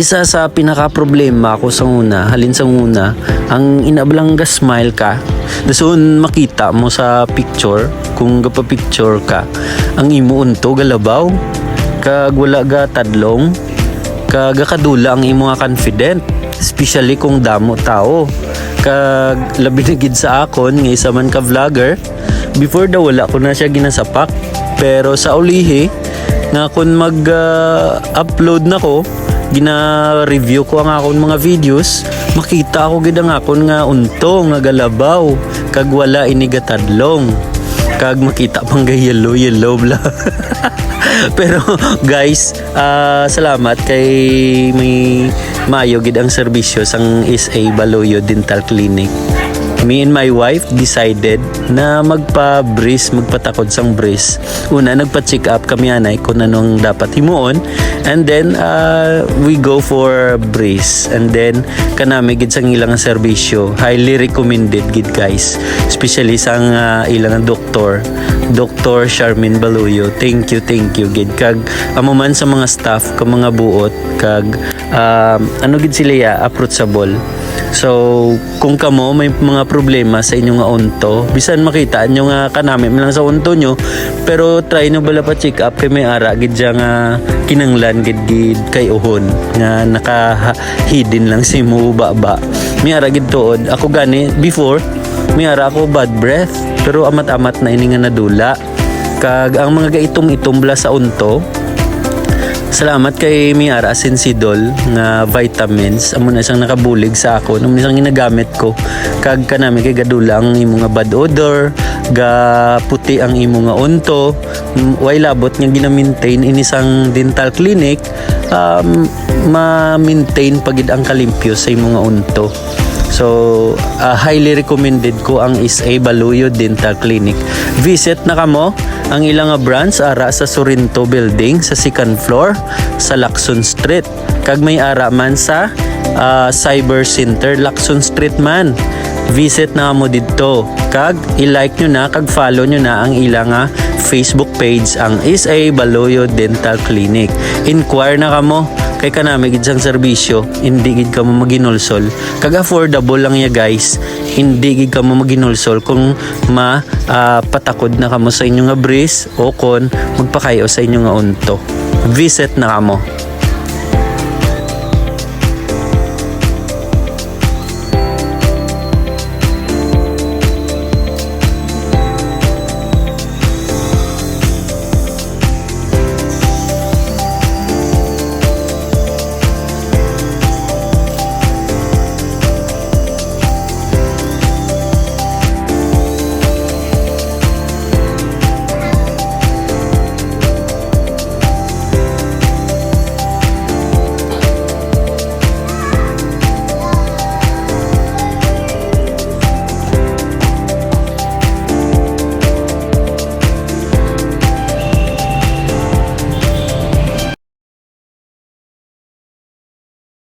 isa sa pinaka problema ko sa una, halin sa una, ang inablang ga smile ka. Dason makita mo sa picture, kung gapa picture ka, ang imo unto galabaw, kag wala ga tadlong, kag kadula ang imo nga confident, especially kung damo tao. Kag labi na gid sa akon nga isa man ka vlogger, before daw wala ko na siya ginasapak, pero sa ulihi nga kun mag-upload na ko, gina-review ko ang akong mga videos, makita ako gid ang akon nga unto nga galabaw kag wala inigatadlong. Kag makita pang yellow yellow bla. Pero guys, ah, salamat kay may mayo gid ang serbisyo sang SA Baloyo Dental Clinic me and my wife decided na magpa-breeze, magpatakod sang breeze. Una, nagpa-check up kami anay kung anong dapat himuon. And then, uh, we go for breeze. And then, kanami gid sang ilang serbisyo. Highly recommended gid guys. Especially sang uh, ilang doktor. Dr. Charmin Baluyo. Thank you, thank you gid. Kag amo man sa mga staff, kag mga buot, kag um, ano gid sila ya, approachable. So, kung kamo may mga problema sa inyong nga unto, bisan makita nyo nga kanami lang sa unto nyo, pero try nyo bala pa check up kay may ara gid nga kinanglan gid kay uhon nga naka hidden lang si mo baba. May ara gid tuod. Ako gani before may ara ako bad breath pero amat-amat na ini nga nadula. Kag ang mga gaitom-itom bala sa unto, Salamat kay Miara Sensidol nga vitamins. Amo na isang nakabulig sa ako. Na isang ginagamit ko. Kag kanami kay gadula ang imo nga bad odor, ga puti ang imo nga unto. Way labot nga gina-maintain in isang dental clinic um, ma-maintain pagid ang kalimpyo sa imo nga unto. So, uh, highly recommended ko ang SA Baluyo Dental Clinic. Visit na kamo ang ilang branch ara sa Sorinto Building sa second floor sa Lacson Street. Kag may ara man sa uh, Cyber Center Lacson Street man. Visit na mo didto. Kag i-like nyo na, kag follow nyo na ang ilang nga Facebook page ang SA Baloyo Dental Clinic. Inquire na kamo kay kanami gid sang serbisyo hindi gid ka mo maginulsol. Kag affordable lang ya guys hindi gid ka mo maginulsol kung ma ah, patakod na kamo sa inyo nga breeze o kon magpakayo sa inyo nga unto. Visit na kamo